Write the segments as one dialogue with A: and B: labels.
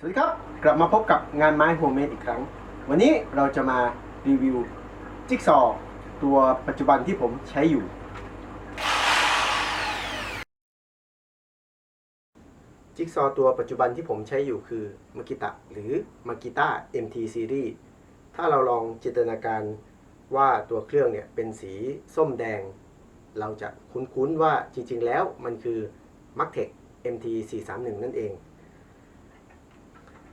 A: สวัสดีครับ กลับมาพบกับงานไม้โฮมเมดอีกครั้ง วันนี้เราจะมารีวิวจิ๊กซอว์ตัวปัจจุบันที่ผมใช้อยู่ จิ๊กซอว์ตัวปัจจุบันที่ผมใช้อยู่คือมากิตะหรือมากิต้า MT Series ถ้าเราลองจินตนาการว่าตัวเครื่องเนี่ยเป็นสีส้มแดง เราจะคุ้นๆว่าจริงๆแล้วมันคือ m a c t e c MT 431 นั่นเอง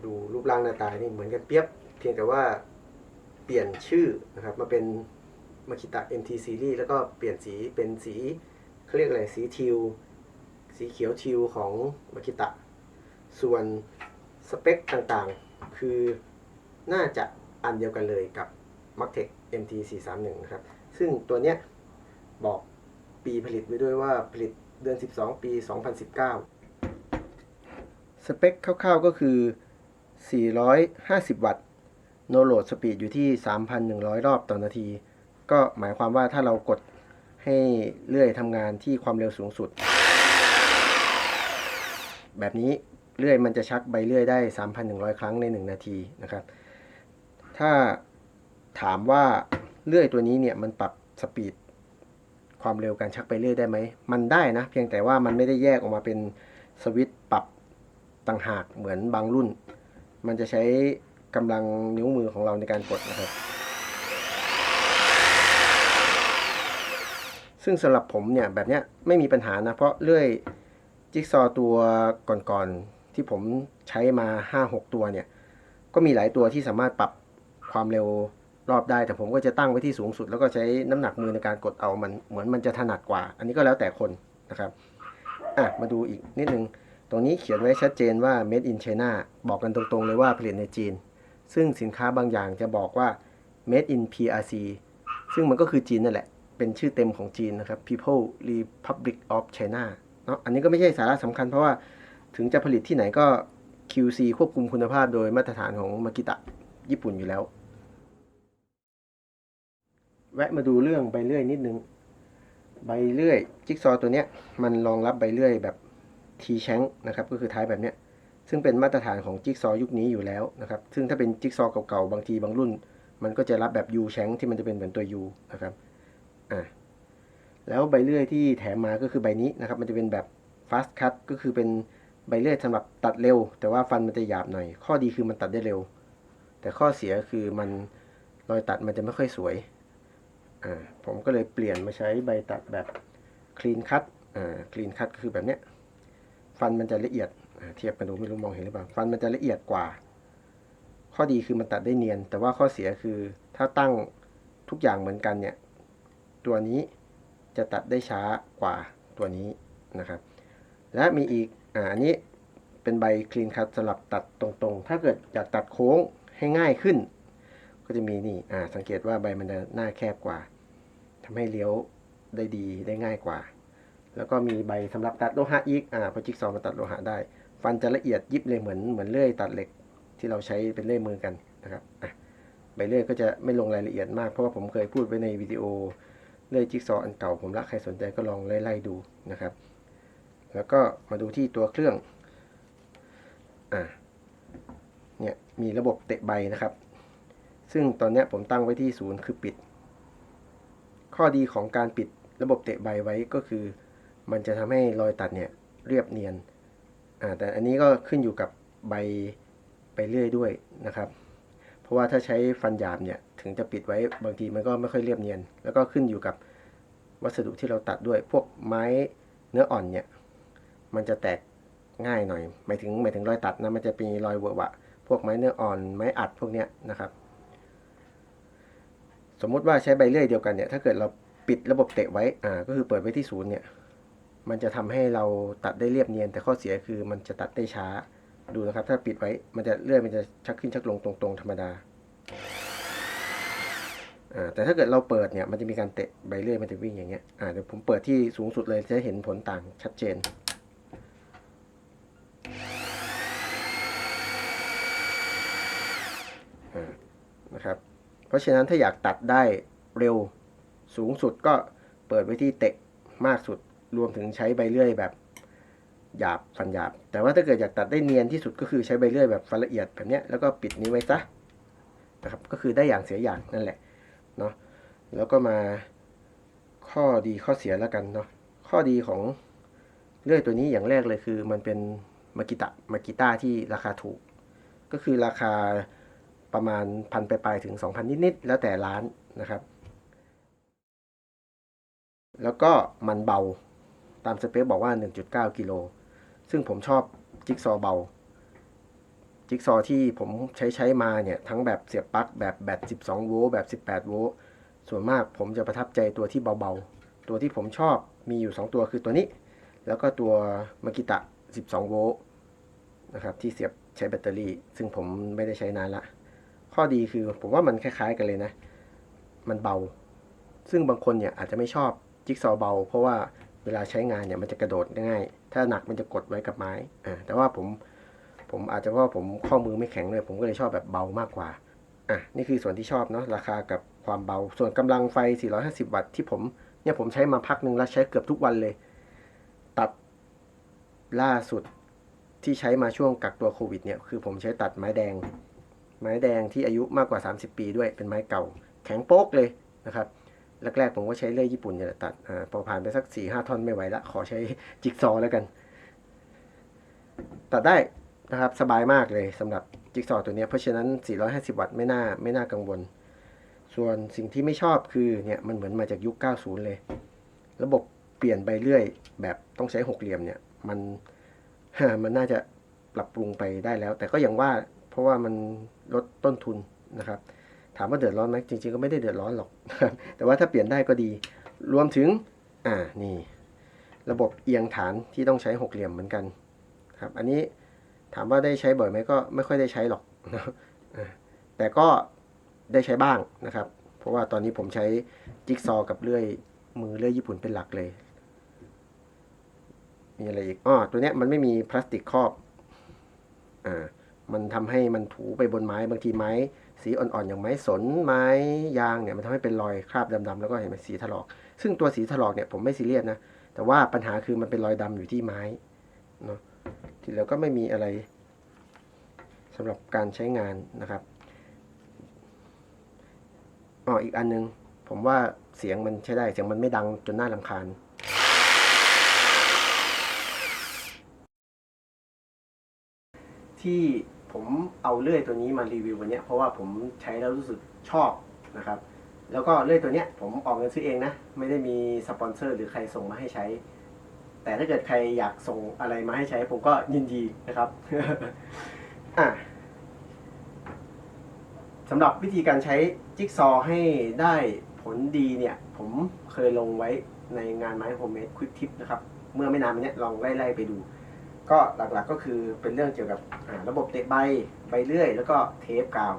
A: ดูรูปร่างหน้าตานี่เหมือนกันเปียบเพียงแต่ว่าเปลี่ยนชื่อนะครับมาเป็นมาคิตะ MT Series แล้วก็เปลี่ยนสีเป็นสีเขาเรียกอะไรสีทิว สีเขียวทิวของมาคิตะ ส่วนสเปคต่างๆ คือน่าจะอันเดียวกันเลยกับ m a c t e c MT 431นะครับ ซึ่งตัวเนี้ยบอกปีผลิตไว้ด้วยว่าผลิตเดือน 12 ปี 2019 สเปคคร่าวๆก็คือ 450 วัตต์ โนโหลดสปีดอยู่ที่ 3,100 รอบต่อนาที ก็หมายความว่าถ้าเรากดให้เลื่อยทำงานที่ความเร็วสูงสุด แบบนี้เลื่อยมันจะชักใบเลื่อยได้ 3,100 ครั้งใน 1 นาทีนะครับ ถ้าถามว่าเลื่อยตัวนี้เนี่ยมันปรับสปีดความเร็วการชักใบเลื่อยได้ไหม มันได้นะ เพียงแต่ว่ามันไม่ได้แยกออกมาเป็นสวิตช์ปรับต่างหากเหมือนบางรุ่น มันจะใช้กำลังนิ้วมือของเราในการกดนะครับ ซึ่งสำหรับผมเนี่ยแบบเนี้ยไม่มีปัญหานะ เพราะเลื่อยจิ๊กซอว์ตัวก่อนๆที่ผมใช้มา 5-6 ตัวเนี่ย ก็มีหลายตัวที่สามารถปรับความเร็วรอบได้แต่ผมก็จะตั้งไว้ที่สูงสุด แล้วก็ใช้น้ำหนักมือในการกดเอามันเหมือนมันจะถนัดกว่า อันนี้ก็แล้วแต่คนนะครับ อะมาดูอีกนิดนึง ตรงนี้เขียนไว้ชัดเจนว่า made in China บอกกันตรงๆเลยว่าผลิตในจีน ซึ่งสินค้าบางอย่างจะบอกว่า made in PRC ซึ่งมันก็คือจีนนั่นแหละ เป็นชื่อเต็มของจีนนะครับ People Republic of China เนาะอันนี้ก็ไม่ใช่สาระสำคัญเพราะว่าถึงจะผลิตที่ไหนก็ QC ควบคุมคุณภาพโดยมาตรฐานของมากิตะญี่ปุ่นอยู่แล้ว แวะมาดูเรื่องใบเลื่อยนิดนึง ใบเลื่อย จิ๊กซอว์ตัวเนี้ย มันรองรับใบเลื่อยแบบ T แชงนะครับก็คือท้ายแบบเนี้ยซึ่งเป็นมาตรฐานของจิ๊กซอยุคนี้อยู่แล้วนะครับซึ่งถ้าเป็นจิ๊กซอเก่าๆบางทีบางรุ่น มันก็จะรับแบบ U แชงที่มันจะเป็นเหมือนตัว U นะครับอ่าแล้วใบเลื่อยที่แถมมาก็คือใบนี้นะครับมันจะเป็นแบบ fast cut ก็คือเป็นใบเลื่อยสำหรับตัดเร็ว แต่ว่าฟันมันจะหยาบหน่อย ข้อดีคือมันตัดได้เร็ว แต่ข้อเสียคือมันรอยตัดมันจะไม่ค่อยสวยอ่าผมก็เลยเปลี่ยนมาใช้ใบตัดแบบ clean cut อ่า clean cut ก็คือแบบเนี้ย ฟันมันจะละเอียดเทียบกันดูไม่รู้มองเห็นหรือเปล่าฟันมันจะละเอียดกว่า ข้อดีคือมันตัดได้เนียน แต่ว่าข้อเสียคือถ้าตั้งทุกอย่างเหมือนกันเนี่ย ตัวนี้จะตัดได้ช้ากว่าตัวนี้นะครับ และมีอีกอ่าอันนี้เป็นใบคลีนคัตสำหรับตัดตรงๆ ถ้าเกิดอยากตัดโค้งให้ง่ายขึ้น ก็จะมีนี่อ่าสังเกตว่าใบมันจะหน้าแคบกว่าทำให้เลี้ยวได้ดีได้ง่ายกว่า แล้วก็มีใบสำหรับตัดโลหะอีกอ่าพราะจิ๊กซอว์มาตัดโลหะได้ ฟันจะละเอียดยิบเลยเหมือนเหมือนเลื่อยตัดเหล็กที่เราใช้เป็นเลื่อยมือกันนะครับอะใบเลื่อยก็จะไม่ลงรายละเอียดมากเพราะว่าผมเคยพูดไว้ในวิดีโอเลื่อยจิ๊กซอว์อันเก่าผมละใครสนใจก็ลองไล่ๆดูนะครับ แล้วก็มาดูที่ตัวเครื่องอ่าเนี่ยมีระบบเตะใบนะครับ ซึ่งตอนนี้ผมตั้งไว้ที่ศูนย์คือปิด ข้อดีของการปิดระบบเตะใบไว้ก็คือ มันจะทำให้รอยตัดเนี่ยเรียบเนียนอ่าแต่อันนี้ก็ขึ้นอยู่กับใบไปเรื่อยด้วยนะครับ เพราะว่าถ้าใช้ฟันหยาบเนี่ยถึงจะปิดไว้บางทีมันก็ไม่ค่อยเรียบเนียน แล้วก็ขึ้นอยู่กับวัสดุที่เราตัดด้วย พวกไม้เนื้ออ่อนเนี่ยมันจะแตกง่ายหน่อยหมายถึงหมายถึงรอยตัดนะมันจะมีรอยเวอะวะพวกไม้เนื้ออ่อนไม้อัดพวกเนี้ยนะครับ สมมุติว่าใช้ใบเลื่อยเดียวกันเนี่ยถ้าเกิดเราปิดระบบเตะไว้อ่าก็คือเปิดไว้ที่ศูนย์เนี่ย มันจะทำให้เราตัดได้เรียบเนียน แต่ข้อเสียคือมันจะตัดได้ช้าดูนะครับ ถ้าปิดไว้มันจะเลื่อยมันจะชักขึ้นชักลงตรงๆ ธรรมดาแต่ถ้าเกิดเราเปิดเนี่ยมันจะมีการเตะใบเลื่อยมันจะวิ่งอย่างเงี้ยเดี๋ยวผมเปิดที่สูงสุดเลยจะเห็นผลต่างชัดเจนนะครับ เพราะฉะนั้นถ้าอยากตัดได้เร็วสูงสุดก็เปิดไว้ที่เตะมากสุด รวมถึงใช้ใบเลื่อยแบบหยาบฟันหยาบ แต่ว่าถ้าเกิดอยากตัดได้เนียนที่สุดก็คือใช้ใบเลื่อยแบบฟันละเอียดแบบเนี้ยแล้วก็ปิดนี้ไว้ซะนะครับก็คือได้อย่างเสียอย่างนั่นแหละเนาะแล้วก็มาข้อดีข้อเสียแล้วกันเนาะข้อดีของเลื่อยตัวนี้อย่างแรกเลยคือ มันเป็นมากิตะมากิต้าที่ราคาถูก ก็คือราคาประมาณพันไปลายถึง 2,000 นิดๆแล้วแต่ร้านนะครับ แล้วก็มันเบา ตามสเปคบอกว่า 1.9 กิโล ซึ่งผมชอบจิ๊กซอว์เบา จิ๊กซอว์ที่ผมใช้ใช้มาเนี่ย ทั้งแบบเสียบปลั๊กแบบแบต 12 โวลต์แบบ 18 โวลต์ ส่วนมากผมจะประทับใจตัวที่เบาๆ ตัวที่ผมชอบมีอยู่ 2 ตัวคือตัวนี้ แล้วก็ตัวมากิตะ 12 โวลต์นะครับที่เสียบใช้แบตเตอรี่ ซึ่งผมไม่ได้ใช้นานละ ข้อดีคือผมว่ามันคล้ายๆกันเลยนะ มันเบา ซึ่งบางคนเนี่ยอาจจะไม่ชอบจิ๊กซอว์เบา เพราะว่า เวลาใช้งานเนี่ยมันจะกระโดดง่าย ถ้าหนักมันจะกดไว้กับไม้อ่าแต่ว่าผมผมอาจจะเพราะว่าผมข้อมือไม่แข็งเลย ผมก็เลยชอบแบบเบามากกว่าอะนี่คือส่วนที่ชอบเนาะราคากับความเบา ส่วนกำลังไฟ 450 วัตต์ที่ผมเนี่ยผมใช้มาพักหนึ่งแล้วใช้เกือบทุกวันเลย ตัดล่าสุดที่ใช้มาช่วงกักตัวโควิดเนี่ยคือผมใช้ตัดไม้แดง ไม้แดงที่อายุมากกว่า 30 ปีด้วยเป็นไม้เก่า แข็งโป๊กเลยนะครับ แรกๆผมก็ใช้เลื่อยญี่ปุ่นเนี่ยแหละตัดอ่าพอผ่านไปสัก4 5ท่อนไม่ไหวละขอใช้จิ๊กซอว์แล้วกัน ตัดได้นะครับสบายมากเลยสำหรับจิ๊กซอว์ตัวเนี้ยเพราะฉะนั้น 450 วัตต์ไม่น่าไม่น่ากังวล ส่วนสิ่งที่ไม่ชอบคือเนี่ยมันเหมือนมาจากยุค 90 เลย ระบบเปลี่ยนใบเลื่อย แบบต้องใช้หกเหลี่ยมเนี่ยมันมันน่าจะปรับปรุงไปได้แล้ว แต่ก็ย่างว่าเพราะว่ามันลดต้นทุนนะครับ ถามว่าเดือดร้อนไหมจริงๆก็ไม่ได้เดือดร้อนหรอก แต่ว่าถ้าเปลี่ยนได้ก็ดี รวมถึง อ่า นี่ ระบบเอียงฐานที่ต้องใช้หกเหลี่ยมเหมือนกัน ครับ อันนี้ถามว่าได้ใช้บ่อยไหมก็ไม่ค่อยได้ใช้หรอก แต่ก็ได้ใช้บ้างนะครับ เพราะว่าตอนนี้ผมใช้จิ๊กซอว์กับเลื่อยมือเลื่อยญี่ปุ่นเป็นหลักเลย มีอะไรอีก อ๋อ ตัวเนี้ยมันไม่มีพลาสติกครอบ อ่า มันทำให้มันถูไปบนไม้บางทีไม้ สีอ่อนๆอย่างไม้สนไม้ยางเนี่ยมันทำให้เป็นรอยคราบดำๆแล้วก็เห็นไหมสีถลอก ซึ่งตัวสีถลอกเนี่ยผมไม่ซีเรียสนะแต่ว่าปัญหาคือมันเป็นรอยดำอยู่ที่ไม้เนาะที่แล้วก็ไม่มีอะไรสำหรับการใช้งานนะครับอ๋ออีกอันนึง ผมว่าเสียงมันใช้ได้เสียงมันไม่ดังจนน่ารำคาญที่ ผมเอาเลื่อยตัวนี้มารีวิววันนี้เพราะว่าผมใช้แล้วรู้สึกชอบนะครับ แล้วก็เลื่อยตัวนี้ผมออกเงินซื้อเองนะ ไม่ได้มีสปอนเซอร์หรือใครส่งมาให้ใช้ แต่ถ้าเกิดใครอยากส่งอะไรมาให้ใช้ ผมก็ยินดีนะครับอะสำหรับวิธีการใช้จิ๊กซอว์ให้ได้ผลดีเนี่ย ผมเคยลงไว้ในงานไม้โฮมเมดควิกทิปนะครับ เมื่อไม่นานมานี้ลองไล่ๆไปดู ก็หลักๆก็คือเป็นเรื่องเกี่ยวกับระบบเตะใบใบเลื่อย แล้วก็เทปกาว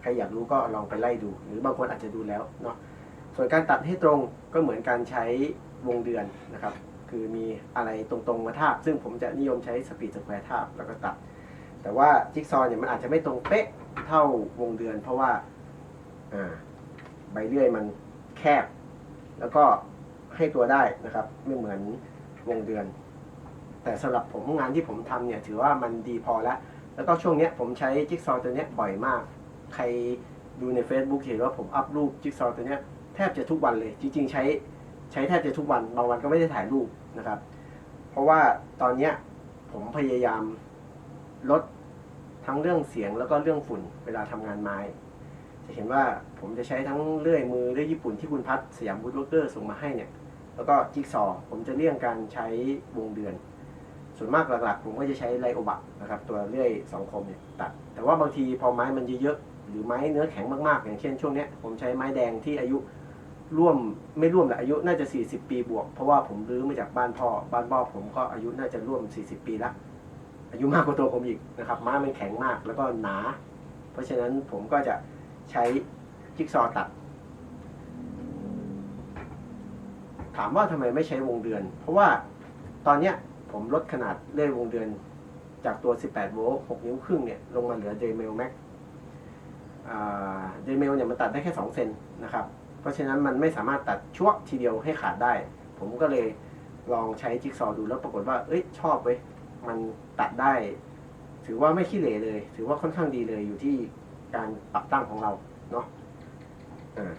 A: ใครอยากรู้ก็ลองไปไล่ดู หรือบางคนอาจจะดูแล้วเนาะส่วนการตัดให้ตรงก็เหมือนการใช้วงเดือนนะครับ คือมีอะไรตรงๆมาทาบ ซึ่งผมจะนิยมใช้สปีดสแควร์ทาบแล้วก็ตัด แต่ว่าจิ๊กซอว์เนี่ยมันอาจจะไม่ตรงเป๊ะเท่าวงเดือน เพราะว่าใบเลื่อยมันแคบ แล้วก็ให้ตัวได้นะครับ ไม่เหมือนวงเดือน แต่สำหรับผมงานที่ผมทำเนี่ยถือว่ามันดีพอแล้ว แล้วก็ช่วงเนี้ยผมใช้จิ๊กซอว์ตัวเนี้ยบ่อยมาก ใครดูใน Facebook เห็นว่าผมอัพรูปจิ๊กซอว์ตัวเนี้ยแทบจะทุกวันเลย จริง ๆ ใช้ใช้แทบจะทุกวันบางวันก็ไม่ได้ถ่ายรูปนะครับ เพราะว่าตอนเนี้ยผมพยายามลดทั้งเรื่องเสียงแล้วก็เรื่องฝุ่นเวลาทำงานไม้ จะเห็นว่าผมจะใช้ทั้งเลื่อยมือเลื่อยญี่ปุ่นที่คุณพัฒสยามบูดวอร์เกอร์ส่งมาให้เนี่ย แล้วก็จิ๊กซอว์ผมจะเลี่ยงการใช้วงเดือน ส่วนมากหลักๆ ผมก็จะใช้ไลโอบะนะครับ ตัวเลื่อยสองคมเนี่ยตัด แต่ว่าบางทีพอไม้มันเยอะๆหรือไม้เนื้อแข็งมากๆ อย่างเช่นช่วงเนี้ยผมใช้ไม้แดงที่อายุร่วมไม่ร่วมแต่อายุน่าจะ 40 ปีบวก เพราะว่าผมรื้อมาจากบ้านพ่อ บ้านพ่อผมก็อายุน่าจะร่วม 40 ปีละอายุมากกว่าตัวผมอีกนะครับไม้มันแข็งมากแล้วก็หนา เพราะฉะนั้นผมก็จะใช้จิ๊กซอตัด ถามว่าทำไมไม่ใช้วงเดือน เพราะว่าตอนเนี้ย ผมลดขนาดเลื่อยวงเดือนจากตัว 18 โวลต์6นิ้วครึ่งเนี่ยลงมาเหลือ Dremel Max เดเมลเนี่ยมันตัดได้แค่ 2 เซนนะครับ เพราะฉะนั้นมันไม่สามารถตัดชั่วทีเดียวให้ขาดได้ ผมก็เลยลองใช้จิ๊กซอว์ดูแล้วปรากฏว่า เอ้ยชอบเว้ย มันตัดได้ ถือว่าไม่ขี้เหร่เลย ถือว่าค่อนข้างดีเลยอยู่ที่การปรับตั้งของเราเนาะอ่า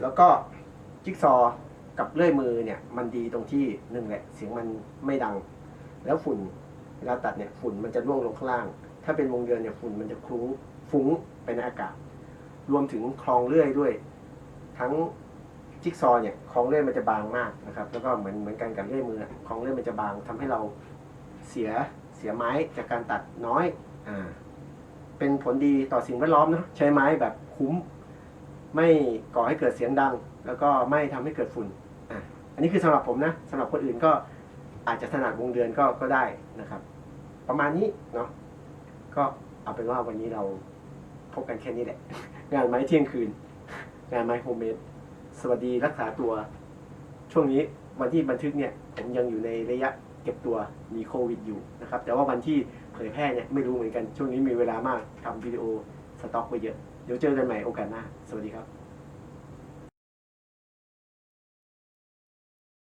A: แล้วก็จิ๊กซอว์ กับเลื่อยมือเนี่ยมันดีตรงที่หนึ่งแหละเสียงมันไม่ดัง แล้วฝุ่นเวลาตัดเนี่ยฝุ่นมันจะร่วงลงข้างล่าง ถ้าเป็นวงเดือนเนี่ยฝุ่นมันจะคลุ้งฟุ้งไปในอากาศ รวมถึงคลองเลื่อยด้วย ทั้งจิ๊กซอว์เนี่ยคลองเลื่อยมันจะบางมากนะครับ แล้วก็เหมือนเหมือนกันกับเลื่อยมือคลองเลื่อยมันจะบางทำให้เราเสียเสียไม้จากการตัดน้อยอ่าเป็นผลดีต่อสิ่งแวดล้อมเนาะใช้ไม้แบบคุ้ม ไม่ก่อให้เกิดเสียงดัง แล้วก็ไม่ทำให้เกิดฝุ่น อันนี้คือสำหรับผมนะสำหรับคนอื่นก็อาจจะถนัดวงเดือนก็ก็ได้นะครับ ประมาณนี้เนาะก็เอาเป็นว่าวันนี้เราพบกันแค่นี้แหละ งานไม้เที่ยงคืน งานไม้โฮมเมดสวัสดีรักษาตัว ช่วงนี้วันที่บันทึกเนี่ยผมยังอยู่ในระยะเก็บตัวมีโควิดอยู่นะครับ แต่ว่าวันที่เผยแพร่เนี่ยไม่รู้เหมือนกันช่วงนี้มีเวลามากทำวิดีโอสต็อกไว้เยอะ เดี๋ยวเจอกันใหม่โอกาสหน้า สวัสดีครับ